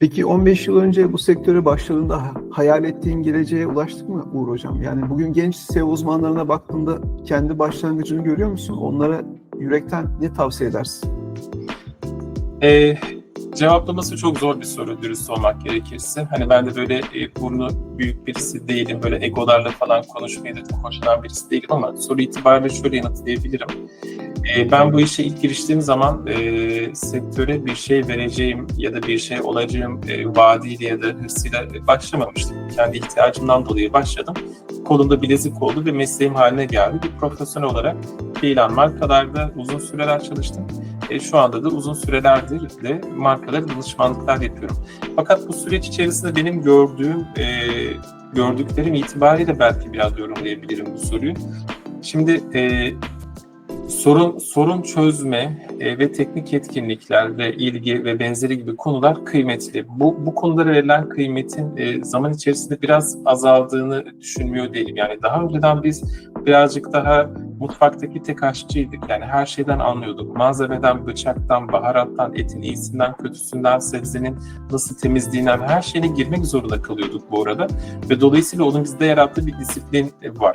Peki 15 yıl önce bu sektöre başladığında ha- hayal ettiğin geleceğe ulaştık mı Uğur Hocam? Yani bugün genç SEO uzmanlarına baktığında kendi başlangıcını görüyor musun? Onlara yürekten ne tavsiye edersin? Ee, cevaplaması çok zor bir soru dürüst olmak gerekirse. Hani ben de böyle e, burnu büyük birisi değilim. Böyle egolarla falan konuşmayı da hoşlanan birisi değilim ama soru itibariyle şöyle yanıtlayabilirim. Ee, ben bu işe ilk giriştiğim zaman e, sektöre bir şey vereceğim ya da bir şey olacağım e, vaadiyle ya da hırsıyla başlamamıştım. Kendi ihtiyacımdan dolayı başladım. Kolumda bilezik oldu ve mesleğim haline geldi. Bir profesyonel olarak ilan markalarda uzun süreler çalıştım. E, şu anda da uzun sürelerdir de markalara danışmanlıklar yapıyorum. Fakat bu süreç içerisinde benim gördüğüm, e, gördüklerim itibariyle belki biraz yorumlayabilirim bu soruyu. Şimdi e, sorun sorun çözme e, ve teknik yetkinlikler ve ilgi ve benzeri gibi konular kıymetli. Bu bu konulara verilen kıymetin e, zaman içerisinde biraz azaldığını düşünmüyor değilim. Yani daha önceden biz birazcık daha mutfaktaki tek aşçıydık. Yani her şeyden anlıyorduk. Malzemeden, bıçaktan, baharattan, etin iyisinden, kötüsünden, sebzenin nasıl temizliğinden her şeyine girmek zorunda kalıyorduk bu arada. Ve dolayısıyla onun bizde yarattığı bir disiplin var.